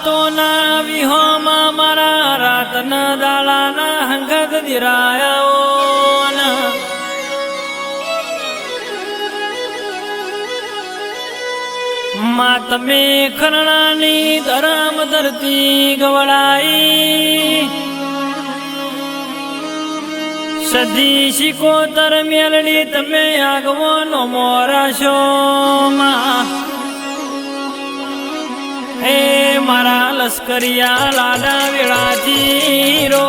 વાતોના વિહોમાં મારા રાતના દાળાના હંગત દિરાયાઓ માં તમે ખરણાની ધરામ ધરતી ગવડાઈ. સદી શીખો તર મેલડી તમે આગવો નો મોરાશો માં હે મારા લશ્કરિયા લાડા વેળાથી રો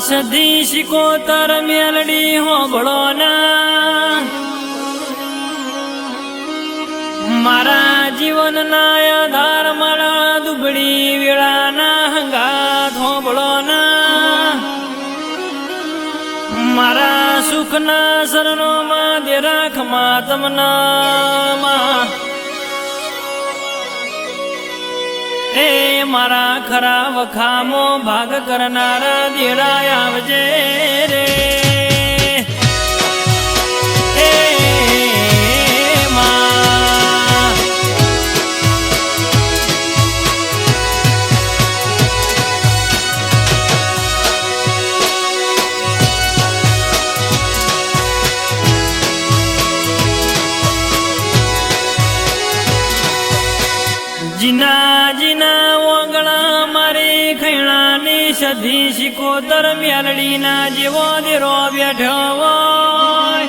સદી શિકોતર મેલડી હોબળો ના. મારા જીવનના આધાર મારા દુબળી વેળાના હંગા હોબળો ના મારા સુખના શરણોમાં દે રાખમાં તમના એ મારા ખરા વખામો ભાગ કરનારા દેડા આવજે રે. સધી શિકોતર મ્યાલડીના જેવો દેરો બેઠો હોય.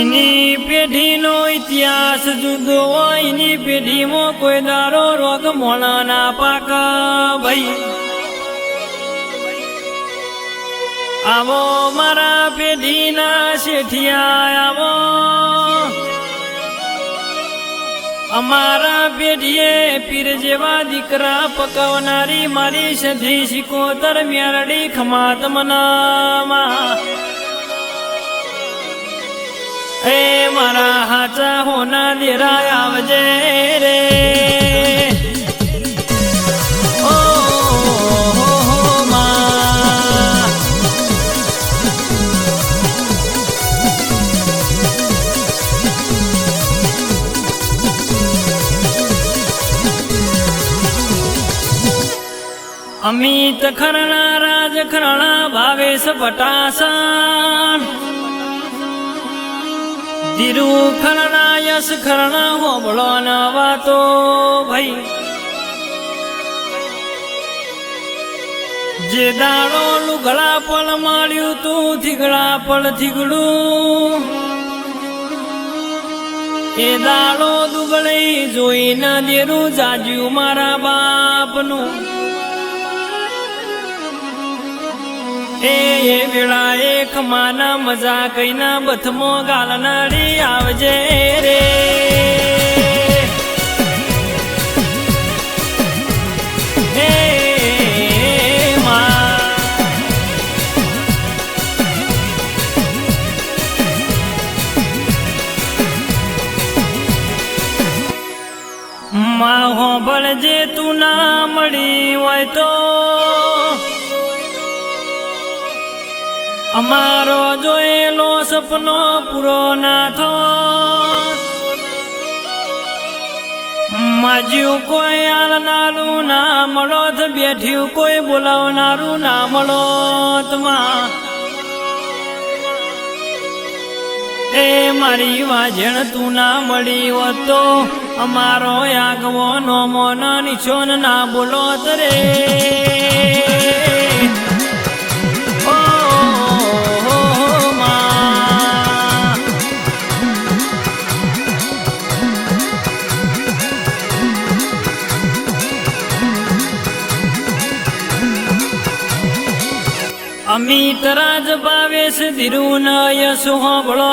એની પેઢીનો ઇતિહાસ જુદો હોય, એની પેઢીમાં કોઈ દારો રોગ મોણા ના પાક ભાઈ. આવો મારા પેઢીના શેઠિયા આવો. અમારા પેઢીએ પીર જેવા દીકરા પકવનારી મારી સધી શીખો દરમિયારડી ખમાત મનામાં એ મારા હાચા હોના દેરા આવજે રે. અમિત ખરણા રાજ ખરણા ભાવેશ પટાસણ. ધીરુ ખરણા યશ ખરણા હોબળો ન વાતો, ભાઈ. જે દાડો લુગડા પળ માળ્યું તું, થીગડા પળ થીગડું. એ દાડો દુગળી જોઈ ન દેરું જાજ્યું મારા બાપનું. એ વેળા એક માના મજા કઈના બથમો ગાલનારી આવજે રે. માં. હોબળ જે તું ના મળી હોય તો અમારો જોયેલો સપનો પૂરો ના થો માજ્યું કોઈ આલનારું ના મળો બેઠ્યું કોઈ બોલાવનારું ના મળો. એ મારી વાજણ તું ના મળી હતો. અમારો આગવો નો મોન નિશોન ના બોલો રે અમિત રાજ ભાવેશ ધીરુ ન યશુ હોબળો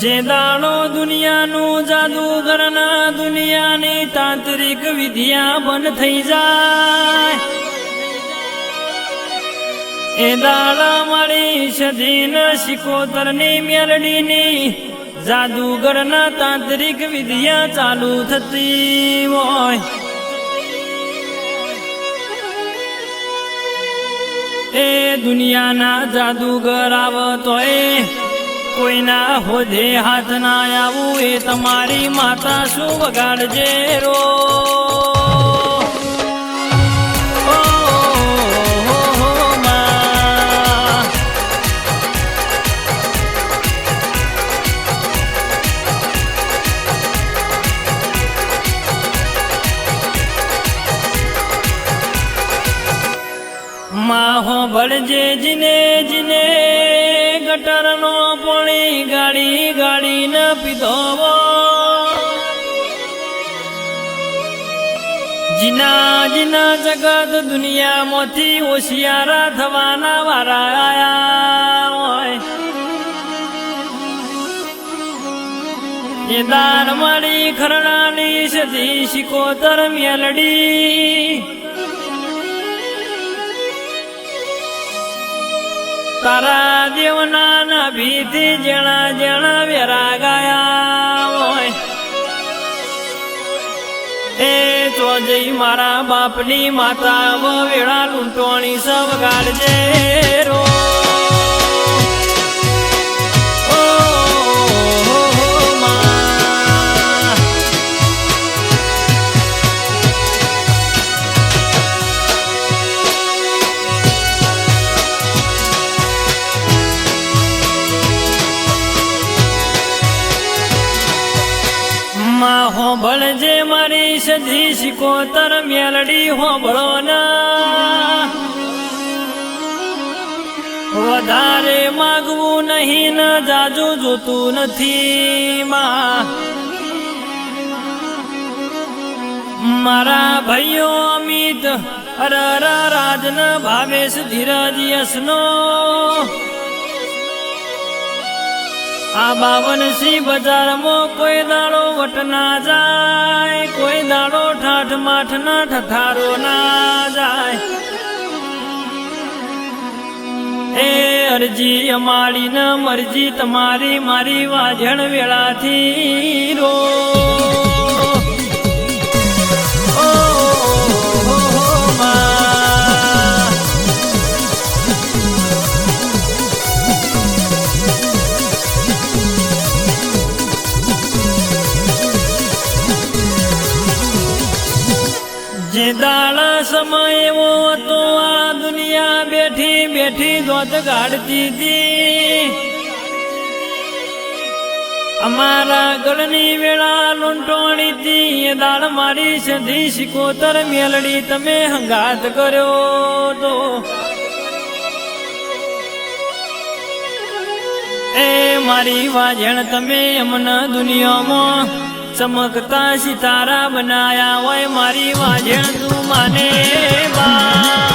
જે દાડો દુનિયાનું જાદુગરના દુનિયાની તાંત્રિક વિદ્યા બંધ થઈ જાય. એ દાડા મારી સધીન શિકોતરની મેલડીની જાદુગરના તાંત્રિક વિદ્યા ચાલુ થતી હોય. એ દુનિયાના જાદુગર આવતો એ કોઈના હોધે હાથ ના આવું, એ તમારી માતા શું વગાડજે રો ભળજે જીને જીને ગટરનો પણી ગાડી ગાડી ન પીધો જીના જીના જગત દુનિયામાંથી હોશિયારા થવાના વારા આયા હોય. એ દાન મારી ખરડાની સદી શિકોતર મેલડી. તારા દેવના ના ભીથી જણા જણા વેરા ગયા હોય. એ જઈ મારા બાપની માતા વેળા લૂંટોણી સબ ગાડજે હોંભળજે મારી સજી શિકોતર મેલડી હોંભળો ના. વધારે માગવું નહીં, ન જાજુ જોતું નથી માં. મારા ભાઈઓ અમિત અરર રાજન, ભાવેશ, ધીરજ, યશનો. આ બાવન સિંહ બજારમાં કોઈ દાડો ના જાય, કોઈ દાડો ઠાઠ માઠ ના ઠઠારો ના જાય. એ અરજી અમારી ન મરજી, તમારી મારી વાજણ વેળાથી રો સમય એવો હતો, આ દુનિયા બેઠી બેઠી દોત ગાડતી હતી. અમારા ગળની વેળા લૂંટોણી હતી, એ દાળ મારી સધી શિકોતર મેલડી તમે હંગાત કર્યો તો એ મારી વાજણ તમે અમને દુનિયામાં ચમકતા સિતારા બનાયા હોય, મારી વાજણ મને બા